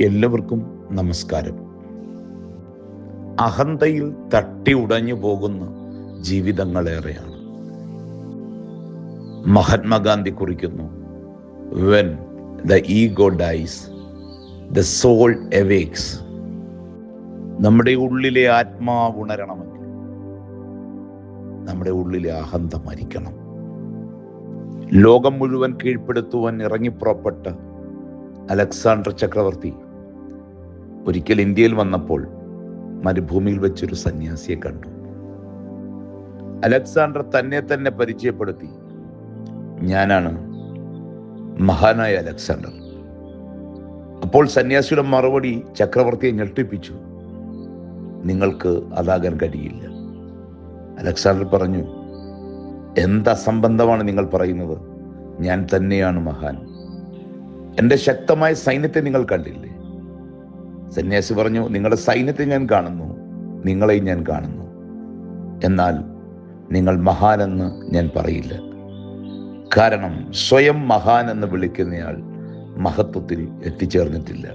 എല്ലാവർക്കും നമസ്കാരം. അഹന്തയിൽ തട്ടി ഉടഞ്ഞു പോകുന്ന ജീവിതങ്ങളേറെയാണ്. മഹാത്മാഗാന്ധി കുറിക്കുന്നു when the ego dies the soul awakes നമ്മുടെ ഉള്ളിലെ ആത്മാവ് ഉണരണമെങ്കിൽ നമ്മുടെ ഉള്ളിലെ അഹന്ത മരിക്കണം. ലോകം മുഴുവൻ കീഴ്പ്പെടുത്തുവാൻ ഇറങ്ങിപ്പുറപ്പെട്ട അലക്സാണ്ടർ ചക്രവർത്തി ഒരിക്കൽ ഇന്ത്യയിൽ വന്നപ്പോൾ മരുഭൂമിയിൽ വെച്ചൊരു സന്യാസിയെ കണ്ടു. അലക്സാണ്ടർ തന്നെ തന്നെ പരിചയപ്പെടുത്തി ഞാനാണ് മഹാനായ അലക്സാണ്ടർ. അപ്പോൾ സന്യാസിയുടെ മറുപടി ചക്രവർത്തിയെ ഞെട്ടിപ്പിച്ചു നിങ്ങൾക്ക് അതാകാൻ കഴിയില്ല. അലക്സാണ്ടർ പറഞ്ഞു എന്ത് അസംബന്ധമാണ് നിങ്ങൾ പറയുന്നത്? ഞാൻ തന്നെയാണ് മഹാൻ. എന്റെ ശക്തമായ സൈന്യത്തെ നിങ്ങൾ കണ്ടില്ലേ? സന്യാസി പറഞ്ഞു നിങ്ങളുടെ സൈന്യത്തെ ഞാൻ കാണുന്നു നിങ്ങളെയും ഞാൻ കാണുന്നു. എന്നാൽ നിങ്ങൾ മഹാനെന്ന് ഞാൻ പറയില്ല. കാരണം സ്വയം മഹാൻ എന്ന് വിളിക്കുന്നയാൾ മഹത്വത്തിൽ എത്തിച്ചേർന്നിട്ടില്ല.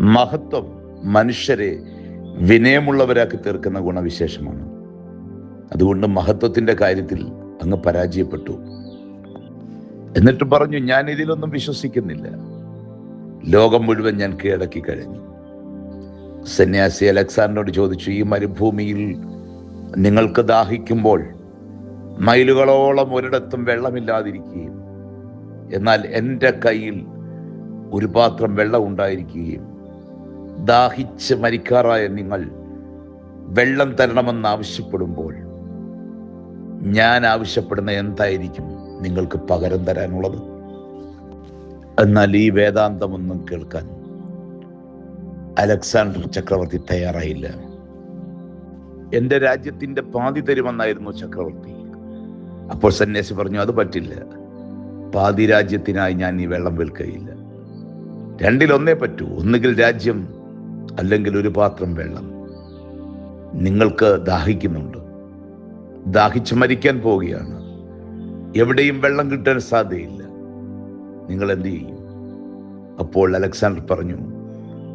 മഹത്വം മനുഷ്യരെ വിനയമുള്ളവരാക്കി തീർക്കുന്ന ഗുണവിശേഷമാണ്. അതുകൊണ്ട് മഹത്വത്തിന്റെ കാര്യത്തിൽ അങ്ങ് പരാജയപ്പെട്ടു. എന്നിട്ട് പറഞ്ഞു ഞാൻ ഇതിലൊന്നും വിശ്വസിക്കുന്നില്ല. ലോകം മുഴുവൻ ഞാൻ കീഴടക്കി കഴിഞ്ഞു. സന്യാസി അലക്സാണ്ടറോട് ചോദിച്ചു ഈ മരുഭൂമിയിൽ നിങ്ങൾക്ക് ദാഹിക്കുമ്പോൾ മൈലുകളോളം ഒരിടത്തും വെള്ളമില്ലാതിരിക്കുകയും എന്നാൽ എന്റെ കയ്യിൽ ഒരു പാത്രം വെള്ളം ഉണ്ടായിരിക്കുകയും ദാഹിച്ച് മരിക്കാറായ നിങ്ങൾ വെള്ളം തരണമെന്ന് ആവശ്യപ്പെടുമ്പോൾ ഞാൻ ആവശ്യപ്പെടുന്ന എന്തായിരിക്കും നിങ്ങൾക്ക് പകരം തരാനുള്ളത്? എന്നാൽ ഈ വേദാന്തമൊന്നും കേൾക്കാൻ അലക്സാണ്ടർ ചക്രവർത്തി തയ്യാറായില്ല. എന്റെ രാജ്യത്തിന്റെ പാതി തരുമെന്നായിരുന്നു ചക്രവർത്തി. അപ്പോൾ സന്യാസി പറഞ്ഞു അത് പറ്റില്ല. പാതി രാജ്യത്തിനായി ഞാൻ ഈ വെള്ളം വിൽക്കുകയില്ല രണ്ടിലൊന്നേ പറ്റൂ. ഒന്നുകിൽ രാജ്യം അല്ലെങ്കിൽ ഒരു പാത്രം വെള്ളം. നിങ്ങൾക്ക് ദാഹിക്കുന്നുണ്ട്. ദാഹിച്ച് മരിക്കാൻ പോവുകയാണ്. എവിടെയും വെള്ളം കിട്ടാൻ സാധ്യതയില്ല. നിങ്ങൾ എന്ത് ചെയ്യും അപ്പോൾ അലക്സാണ്ടർ പറഞ്ഞു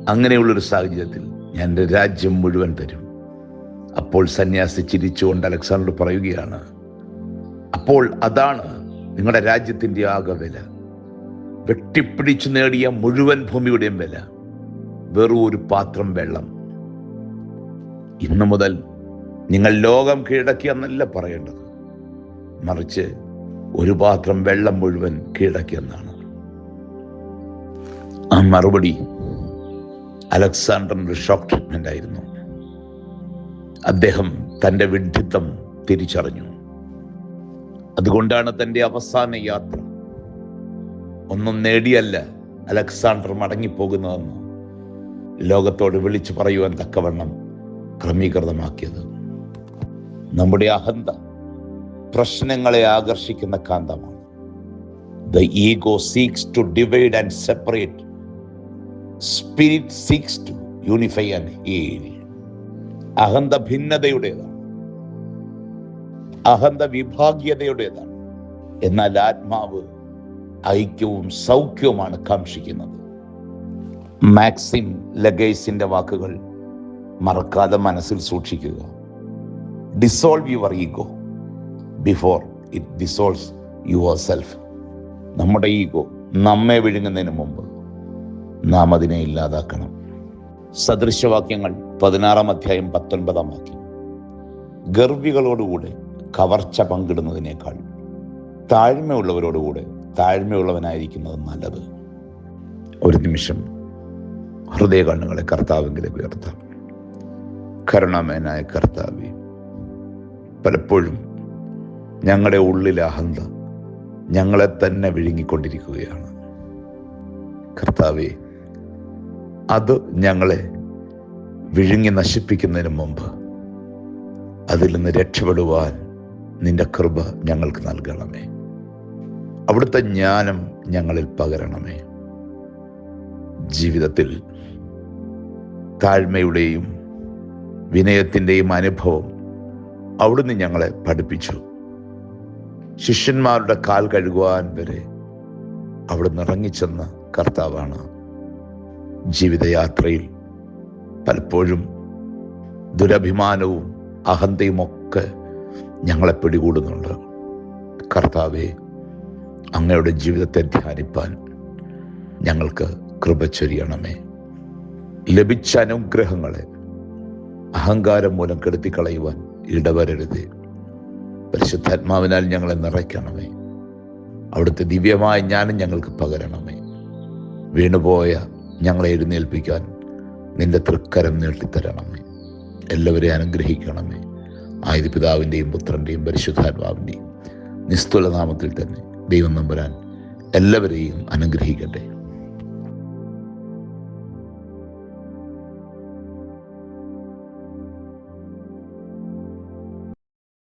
അങ്ങനെയുള്ളൊരു സാഹചര്യത്തിൽ ഞാൻ എന്റെ രാജ്യം മുഴുവൻ തരും. അപ്പോൾ സന്യാസി ചിരിച്ചുകൊണ്ട് അലക്സാണ്ടർ പറയുകയാണ് അപ്പോൾ അതാണ് നിങ്ങളുടെ രാജ്യത്തിന്റെ ആകെ വില. വെട്ടിപ്പിടിച്ചു നേടിയ മുഴുവൻ ഭൂമിയുടെയും വില. വെറും ഒരു പാത്രം വെള്ളം. ഇന്നു മുതൽ നിങ്ങൾ ലോകം കീഴടക്കിയെന്നല്ല പറയേണ്ടത്. മറിച്ച് ഒരു പാത്രം വെള്ളം മുഴുവൻ കീഴടക്കിയെന്നാണ് മറുപടി അലക്സാണ്ടറിന്റെ ഷോക്ക് ട്രീറ്റ്മെന്റ് ആയിരുന്നു. അദ്ദേഹം തന്റെ വിഡ്ഢിത്തം തിരിച്ചറിഞ്ഞു. അതുകൊണ്ടാണ് തന്റെ അവസാന യാത്ര. ഒന്നും നേടിയല്ല അലക്സാണ്ടർ മടങ്ങിപ്പോകുന്നതെന്ന് ലോകത്തോട് വിളിച്ചു പറയുവാൻ തക്കവണ്ണം ക്രമീകൃതമാക്കിയത്. നമ്മുടെ അഹന്ത പ്രശ്നങ്ങളെ ആകർഷിക്കുന്ന കാന്തമാണ്. The ego seeks to divide and separate spirit seeks to unify and heal അഹന്ത ഭിന്നതയുടേതാണ് അഹന്ത വിഭാഗീയതയുടേതാണ് എന്നാൽ ആത്മാവ് ഐക്യവും സൗഖ്യവുമാണ് കാക്ഷിക്കുന്നത്. മാക്സിം ലഗേസിന്റെ വാക്കുകൾ മറക്കാതെ മനസ്സിൽ സൂക്ഷിക്കുക. Dissolve your ego before it dissolves your self നമ്മുടെ ഈഗോ നമ്മെ വിഴുങ്ങുന്നതിന് മുമ്പ് നാം അതിനെ ഇല്ലാതാക്കണം. സദൃശവാക്യങ്ങൾ പതിനാറാം അധ്യായം പത്തൊൻപതാം വാക്യം. ഗർവികളോടുകൂടെ കവർച്ച പങ്കിടുന്നതിനേക്കാൾ താഴ്മയുള്ളവരോടുകൂടെ താഴ്മയുള്ളവനായിരിക്കുന്നത് നല്ലത്. ഒരു നിമിഷം ഹൃദയ കണ്ണുകളെ കർത്താവെങ്കിലേക്ക് ഉയർത്താം. കരുണാമേനായ കർത്താവെ പലപ്പോഴും ഞങ്ങളുടെ ഉള്ളിലെ അഹന്ത ഞങ്ങളെ തന്നെ വിഴുങ്ങിക്കൊണ്ടിരിക്കുകയാണ്. കർത്താവെ അത് ഞങ്ങളെ വിഴുങ്ങി നശിപ്പിക്കുന്നതിന് മുമ്പ് അതിൽ നിന്ന് രക്ഷപ്പെടുവാൻ നിന്റെ കൃപ ഞങ്ങൾക്ക് നൽകണമേ. അവിടുത്തെ ജ്ഞാനം ഞങ്ങളിൽ പകരണമേ. ജീവിതത്തിൽ താഴ്മയുടെയും വിനയത്തിന്റെയും അനുഭവം അവിടുന്ന് ഞങ്ങളെ പഠിപ്പിച്ചു. ശിഷ്യന്മാരുടെ കാൽ കഴുകുവാൻ വരെ അവിടുന്ന് ഇറങ്ങിച്ചെന്ന കർത്താവാണ് ജീവിതയാത്രയിൽ പലപ്പോഴും ദുരഭിമാനവും അഹന്തയും ഒക്കെ ഞങ്ങളെ പിടികൂടുന്നുണ്ട്. കർത്താവെ അങ്ങയുടെ ജീവിതത്തെ ധ്യാനിപ്പാൻ ഞങ്ങൾക്ക് കൃപ ചൊരിയണമേ. ലഭിച്ച അനുഗ്രഹങ്ങളെ അഹങ്കാരം മൂലം കെടുത്തിക്കളയുവാൻ ഇടവരരുത്. പരിശുദ്ധാത്മാവിനാൽ ഞങ്ങളെ നിറയ്ക്കണമേ. അവിടുത്തെ ദിവ്യമായ ജ്ഞാനം ഞങ്ങൾക്ക് പകരണമേ. വീണുപോയ ഞങ്ങളെ എഴുന്നേൽപ്പിക്കാൻ നിന്റെ തൃക്കരം നീട്ടിത്തരണമേ. എല്ലാവരെയും അനുഗ്രഹിക്കണമേ. ആയത് പിതാവിന്റെയും പുത്രന്റെയും പരിശുദ്ധാത്മാവിന്റെയും നിസ്തുല നാമത്തിൽ തന്നെ ദൈവം നമ്പുരാൻ എല്ലാവരെയും അനുഗ്രഹിക്കട്ടെ.